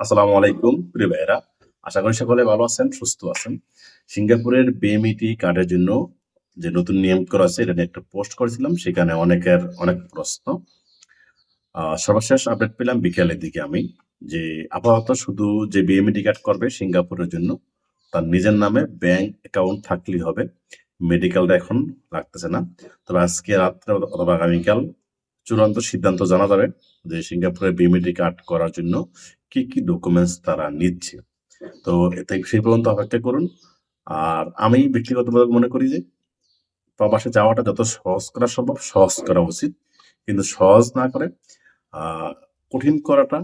আসসালামু আলাইকুম, প্রিয় ভাইয়েরা। আশা করি সকলে ভালো আছেন, সুস্থ আছেন। সিঙ্গাপুরের বিএমইটি কার্ডের জন্য যে নতুন নিয়ম করা আছে এটা একটা পোস্ট করেছিলাম, সেখানে অনেকের অনেক প্রশ্ন। সর্বশেষ আপডেট পেলাম বিকেলের দিকে আমি, যে আপাতত শুধু যে বিএমইটি কার্ড করবে সিঙ্গাপুরের জন্য, তার নিজের নামে ব্যাংক অ্যাকাউন্ট থাকলেই হবে। মেডিকেলটা এখন লাগতেছে না। তবে আজকে রাত্রে অথবা আগামীকাল চূড়ান্ত সিদ্ধান্ত জানা যাবে যে সিঙ্গাপুরের বিএমইটি কার্ড করার জন্য কি কি ডকুমেন্টস তারা নিচ্ছে? তো এতে সেই পর্যন্ত অপেক্ষা করুন। আর আমি ব্যক্তিগতভাবে মনে করি যে প্রবাসে যাওয়াটা যত সহজ করা সম্ভব, সহজ করা উচিত। কিন্তু সহজ না করে কঠিন করাটা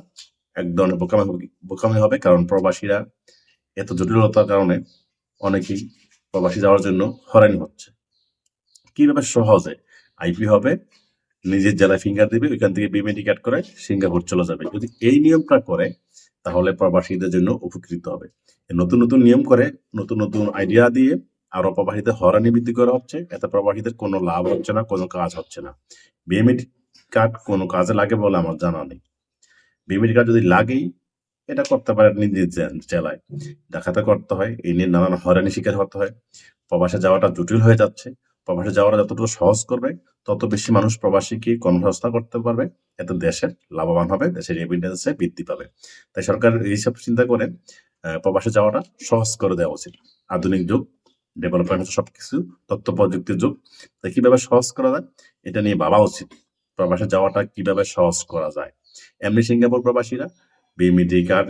এক ধরনের বোকামি বোকামি হবে। কারণ প্রবাসীরা এত জটিলতার কারণে অনেকেই প্রবাসী যাওয়ার জন্য হয়রানি হচ্ছে। কীভাবে সহজে আইপি হবে নিজের জেলায় ফিঙ্গার দিবে, ওইখান থেকে বিমেডি কাট করে সিঙ্গাপুর চলে যাবে। যদি এই নিয়মটা করে, তাহলে প্রবাসীদের জন্য উপকৃত হবে। নতুন নতুন নিয়ম করে, নতুন নতুন আইডিয়া দিয়ে আরও প্রবাসীদের হরানি বৃদ্ধি করা হচ্ছে। এতে প্রবাসীদের কোনো লাভ হচ্ছে না, কোনো কাজ হচ্ছে না। বিএমএড কার্ড কোনো কাজে লাগে বলে আমার জানা নেই। বিএমএড কার্ড যদি লাগেই, এটা করতে পারে নিজের জেলায়। দেখাতে করতে হয়, এই নিয়ে নানান হয়রানি শিকার হতে হয়। প্রবাসে যাওয়াটা জটিল হয়ে যাচ্ছে। প্রবাসে যাওয়াটা যতটুকু সহজ করবে, তত বেশি মানুষ প্রবাসীকে কর্মসংস্থান করতে পারবে। এতে দেশের লাভবান হবে, দেশের রেভিডেন্সে বৃদ্ধি পাবে। তাই সরকার এইসব চিন্তা করে প্রবাসে যাওয়াটা সহজ করে দেওয়া উচিত। আধুনিক যুগ ডেভেলপমেন্ট সবকিছু তথ্য প্রযুক্তির যুগ। তাই কীভাবে সহজ করা যায়, এটা নিয়ে ভাবা উচিত। প্রবাসে যাওয়াটা কীভাবে সহজ করা যায়। এমনি সিঙ্গাপুর প্রবাসীরা বিমিডি কার্ড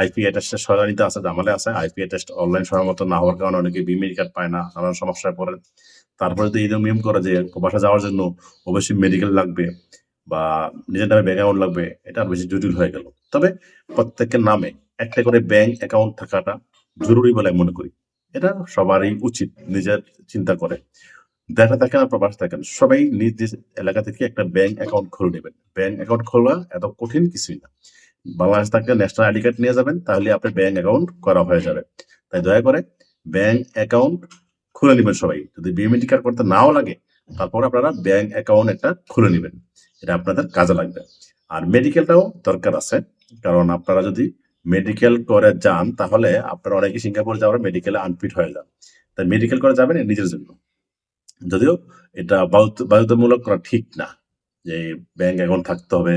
আইপি অ্যাটেস্টের সহায়তা আছে জামালে আছে আইপি অ্যাটেস্ট অনলাইন সহমত না হওয়ার কারণে অনেকে বিমিডি কার্ড পায় না, নানান সমস্যায় পড়ে। তারপরে তো এইরকম নিয়ম করে যে প্রবাসে যাওয়ার জন্য অবশ্যই মেডিকেল লাগবে বা নিজের নামে ব্যাংক অ্যাকাউন্ট লাগবে, এটা আর বেশি জটিল হয়ে গেল। তবে প্রত্যেকের নামে একটা করে ব্যাংক অ্যাকাউন্ট থাকাটা জরুরি বলে মনে করি। এটা সবারই উচিত, নিজের চিন্তা করে। দেখা থাকেন আর প্রবাস থাকেন, সবাই নিজ নিজ এলাকা থেকে একটা ব্যাংক অ্যাকাউন্ট খুলে নেবেন। ব্যাংক অ্যাকাউন্ট খোলা এত কঠিন কিছুই না। বাংলাদেশ থাকলে ন্যাশনাল আইডি কার্ড নিয়ে যাবেন, তাহলে আপনার ব্যাংক অ্যাকাউন্ট করা হয়ে যাবে। তাই দয়া করে ব্যাংক অ্যাকাউন্ট খুলে নেবেন সবাই। যদি বিএমএটি কার্ড করতে নাও লাগে, তারপর আপনারা ব্যাংক অ্যাকাউন্ট একটা খুলে নেবেন। এটা আপনাদের কাজে লাগবে। আর মেডিকেলটাও দরকার আছে। কারণ আপনারা যদি মেডিকেল করে যান, তাহলে আপনারা অনেকে সিঙ্গাপুর যাওয়ার মেডিকেলে আনফিট হয়ে যান। তাই মেডিকেল করে যাবেন নিজের জন্য। যদিও এটা বাধ্যতামূলক করা ঠিক না, যে ব্যাংক অ্যাকাউন্ট থাকতে হবে,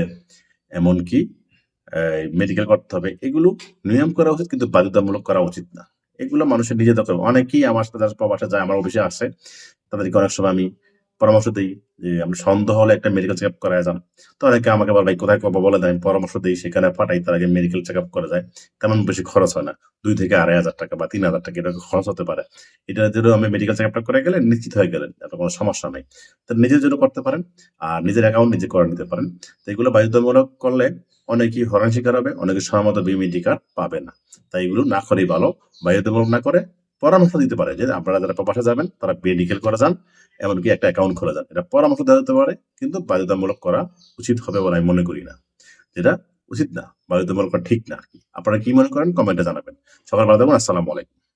এমনকি মেডিকেল করতে হবে, এগুলো নিয়ম করা উচিত, কিন্তু বাধ্যতামূলক করা উচিত না। এগুলো মানুষের নিজে দরকার অনেকেই আমার সাথে, যারা প্রবাসে যায়, আমার অফিসে আসে, তাদেরকে অনেক সময় আমি পরামর্শ দিই যে আমি সন্দেহ হলে একটা মেডিকেল চেক আপ করায় যান। তো অনেকে আমাকে বলে, ভাই, কোথায় কবে বলে দেয়, আমি পরামর্শ দিই, সেখানে পাঠাই, তার আগে মেডিকেল চেক আপ করা যায়। তেমন বেশি খরচ হয় না। দুই থেকে আড়াই হাজার টাকা বা তিন হাজার টাকা এরকম খরচ হতে পারে। এটা যদি আমি মেডিকেল চেক আপটা করে গেলে নিশ্চিত হয়ে গেলেন আপনার কোনো সমস্যা নেই। তো নিজের জন্য করতে পারেন, আর নিজের অ্যাকাউন্ট নিজে করে নিতে পারেন। তো এগুলো বাধ্যতামূলক করলে অনেকেই হরান শিকার হবে, অনেকে সময় মতো বিমিটি কার্ড পাবে না। তাই এগুলো না করেই ভালো বাধ্যতামূলক না করে পরামর্শ দিতে পারে যে আপনারা যারা প্রবাসে যাবেন, তারা মেডিকেল করে যান, এমনকি একটা অ্যাকাউন্ট খোলা যান। এটা পরামর্শ দেওয়া যেতে পারে, কিন্তু বাধ্যতামূলক করা উচিত হবে বলে আমি মনে করি না। যেটা উচিত না, বাধ্যতামূলক করা ঠিক না। আপনারা কি মনে করেন কমেন্টে জানাবেন। সকাল বেলা দেবেন আসসালামু আলাইকুম।